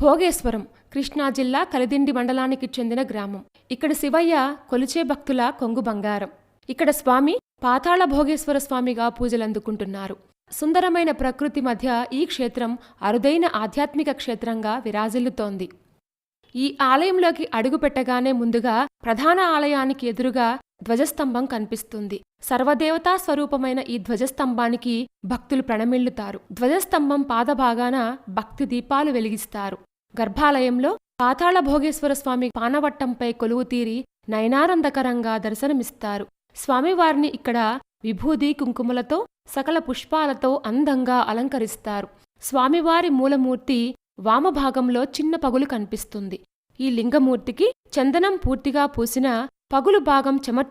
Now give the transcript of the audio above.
భోగేశ్వరం కృష్ణా జిల్లా కలిదిండి మండలానికి చెందిన గ్రామం. ఇక్కడ శివయ్య కొలిచే భక్తుల కొంగు బంగారం. ఇక్కడ స్వామి పాతాళ భోగేశ్వర స్వామిగా పూజలందుకుంటున్నారు. సుందరమైన ప్రకృతి మధ్య ఈ క్షేత్రం అరుదైన ఆధ్యాత్మిక క్షేత్రంగా విరాజిల్లుతోంది. ఈ ఆలయంలోకి అడుగుపెట్టగానే ముందుగా ప్రధాన ఆలయానికి ఎదురుగా ధ్వజస్తంభం కనిపిస్తుంది. సర్వదేవతా స్వరూపమైన ఈ ధ్వజస్తంభానికి భక్తులు ప్రణమిల్లుతారు. ధ్వజస్తంభం పాదభాగాన భక్తి దీపాలు వెలిగిస్తారు. గర్భాలయంలో పాతాళ భోగేశ్వర స్వామి పానవట్టంపై కొలువు తీరి నయనానందకరంగా దర్శనమిస్తారు. స్వామివారిని ఇక్కడ విభూది కుంకుమలతో సకల పుష్పాలతో అందంగా అలంకరిస్తారు. స్వామివారి మూలమూర్తి వామభాగంలో చిన్న పగులు కనిపిస్తుంది. ఈ లింగమూర్తికి చందనం పూర్తిగా పూసిన పగులు భాగం చెమర్